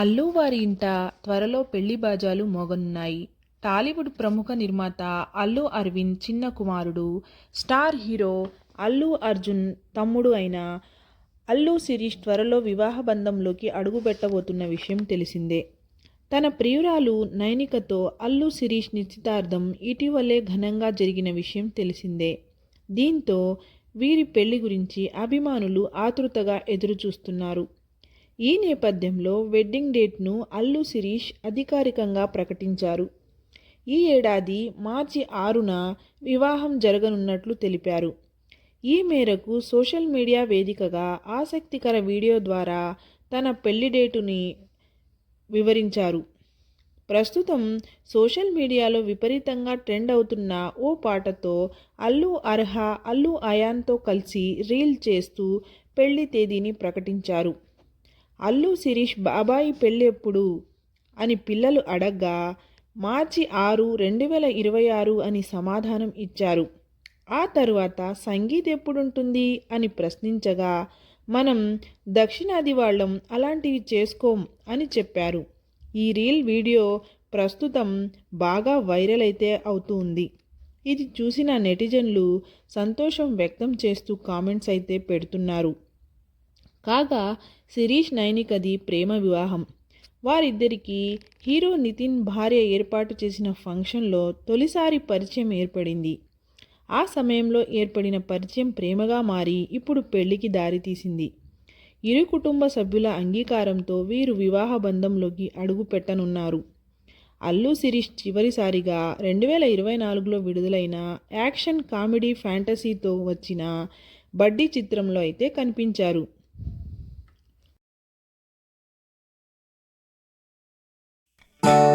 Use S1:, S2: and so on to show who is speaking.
S1: అల్లు వారి ఇంట త్వరలో పెళ్ళి బాజాలు మోగనున్నాయి. టాలీవుడ్ ప్రముఖ నిర్మాత అల్లు అరవింద్ చిన్న కుమారుడు స్టార్ హీరో అల్లు అర్జున్ తమ్ముడు అయిన అల్లు శిరీష్ త్వరలో వివాహ బంధంలోకి అడుగుపెట్టబోతున్న విషయం తెలిసిందే. తన ప్రియురాలు నైనికతో అల్లు శిరీష్ నిశ్చితార్థం ఇటీవలే ఘనంగా జరిగిన విషయం తెలిసిందే. దీంతో వీరి పెళ్ళి గురించి అభిమానులు ఆతృతగా ఎదురుచూస్తున్నారు. ఈ నేపథ్యంలో వెడ్డింగ్ డేట్ను అల్లు శిరీష్ అధికారికంగా ప్రకటించారు. ఈ ఏడాది మార్చి ఆరున వివాహం జరగనున్నట్లు తెలిపారు. ఈ మేరకు సోషల్ మీడియా వేదికగా ఆసక్తికర వీడియో ద్వారా తన పెళ్ళి డేటుని వివరించారు. ప్రస్తుతం సోషల్ మీడియాలో విపరీతంగా ట్రెండ్ అవుతున్న ఓ పాటతో అల్లు అర్హ అల్లు అయాన్తో కలిసి రీల్ చేస్తూ పెళ్ళి తేదీని ప్రకటించారు. అల్లు శిరీష్ బాబాయి పెళ్ళెప్పుడు? అని పిల్లలు అడగ్గా మార్చి ఆరు రెండు వేల ఇరవై ఆరు అని సమాధానం ఇచ్చారు. ఆ తరువాత సంగీత్ ఎప్పుడుంటుంది? అని ప్రశ్నించగా మనం దక్షిణాది వాళ్ళం అలాంటివి చేసుకోం అని చెప్పారు. ఈ రీల్ వీడియో ప్రస్తుతం బాగా వైరల్ అయితే అవుతుంది. ఇది చూసిన నెటిజన్లు సంతోషం వ్యక్తం చేస్తూ కామెంట్స్ అయితే పెడుతున్నారు. కాగా శిరీష్ నైనికది ప్రేమ వివాహం. వారిద్దరికీ హీరో నితిన్ భార్య ఏర్పాటు చేసిన ఫంక్షన్లో తొలిసారి పరిచయం ఏర్పడింది. ఆ సమయంలో ఏర్పడిన పరిచయం ప్రేమగా మారి ఇప్పుడు పెళ్ళికి దారితీసింది ఇరు కుటుంబ సభ్యుల అంగీకారంతో వీరు వివాహ బంధంలోకి అడుగు పెట్టనున్నారు. అల్లు శిరీష్ చివరిసారిగా రెండు వేల ఇరవై నాలుగులో విడుదలైన యాక్షన్ కామెడీ ఫ్యాంటసీతో వచ్చిన బడ్డీ చిత్రంలో అయితే కనిపించారు.
S2: Bye.